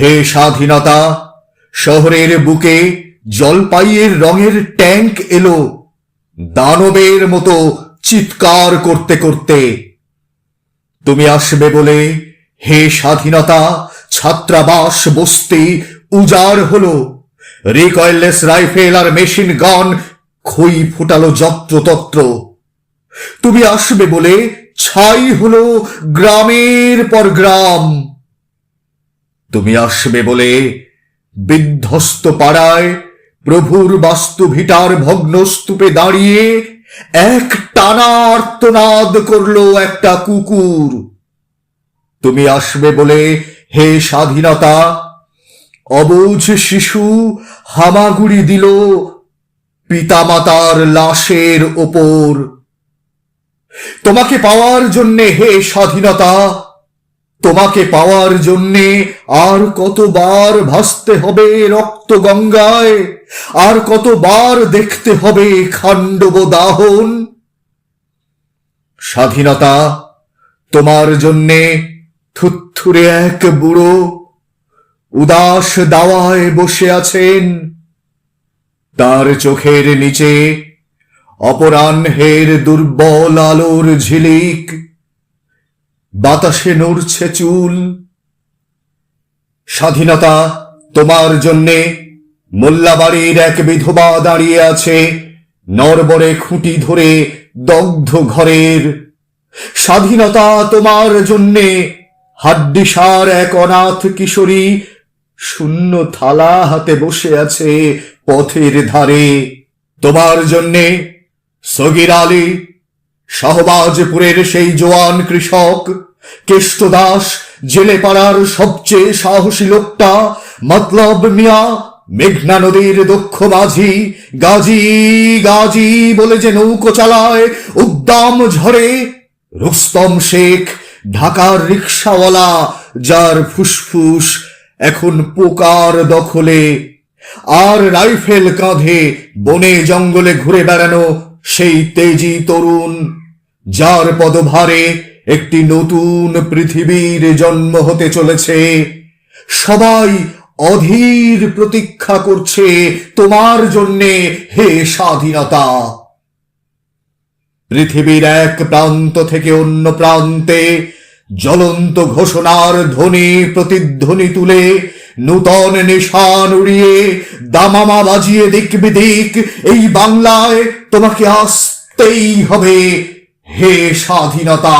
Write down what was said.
হে স্বাধীনতা, শহরের বুকে জলপাইয়ের রঙের ট্যাঙ্ক এলো, দানবের মতো চিৎকার করতে করতে। তুমি আসবে বলে, হে স্বাধীনতা, ছাত্রাবাস বস্তি উজাড় হলো। রিকয়েললেস রাইফেল আর মেশিন গান খই ফুটালো যত্রতত্র। তুমি আসবে বলে, ছাই হলো গ্রামের পর গ্রাম। তুমি আসবে বলে বিধ্বস্ত পাড়ায় প্রভুর বাস্তু ভিটার ভগ্ন স্তূপে দাঁড়িয়ে এক টানা আর্তনাদ করল একটা কুকুর। তুমি আসবে বলে হে স্বাধীনতা, অবুঝ শিশু হামাগুড়ি দিল পিতামাতার লাশের ওপর। তোমাকে পাওয়ার জন্যে হে স্বাধীনতা তোমাকে পাওয়ার জন্যে আর কতবার ভাসতে হবে রক্ত গঙ্গায়? আর কতবার দেখতে হবে খাণ্ডব দাহন? স্বাধীনতা তোমার জন্যে থুথুরে এক বুড়ো উদাস দাওয়ায় বসে আছেন। তার চোখের নিচে অপরাহ্নের দুর্বল আলোর ঝিলিক বাতাসে নড়ছে চুল। স্বাধীনতা তোমার জন্যে মোল্লাবাড়ির এক বিধবা দাঁড়িয়ে আছে নরবরে খুঁটি ধরে দগ্ধ ঘরের। স্বাধীনতা তোমার জন্যে হাড্ডিসার এক অনাথ কিশোরী শূন্য থালা হাতে বসে আছে পথের ধারে। তোমার জন্যে সগির আলী শাহবাজপুরের সেই জোয়ান কৃষক কেষ্ট দাস জেলে পাড়ার সবচেয়ে সাহসী লোকটা, মতলব মিয়া, মেঘনা নদীর দক্ষ মাঝি, গাজী গাজী বলে যে নৌকো চালায়, উদ্দাম ঝরে রুস্তম শেখ, ঢাকার রিক্সাওয়ালা, যার ফুসফুস এখন পোকার দখলে, আর রাইফেল কাঁধে বনে জঙ্গলে ঘুরে বেড়ানো সেই তেজি তরুণ, যার পদভারে একটি নতুন পৃথিবীর জন্ম হতে চলেছে। সবাই অধীর প্রতীক্ষা করছে তোমার জন্যে হে স্বাধীনতা। পৃথিবীর এক প্রান্ত থেকে অন্য প্রান্তে জ্বলন্ত ঘোষণার ধ্বনি প্রতিধ্বনি তুলে নূতন নিশান উড়িয়ে দামামা বাজিয়ে দিক বিদিক, এই বাংলায় তোমাকে আসতেই হবে হে স্বাধীনতা।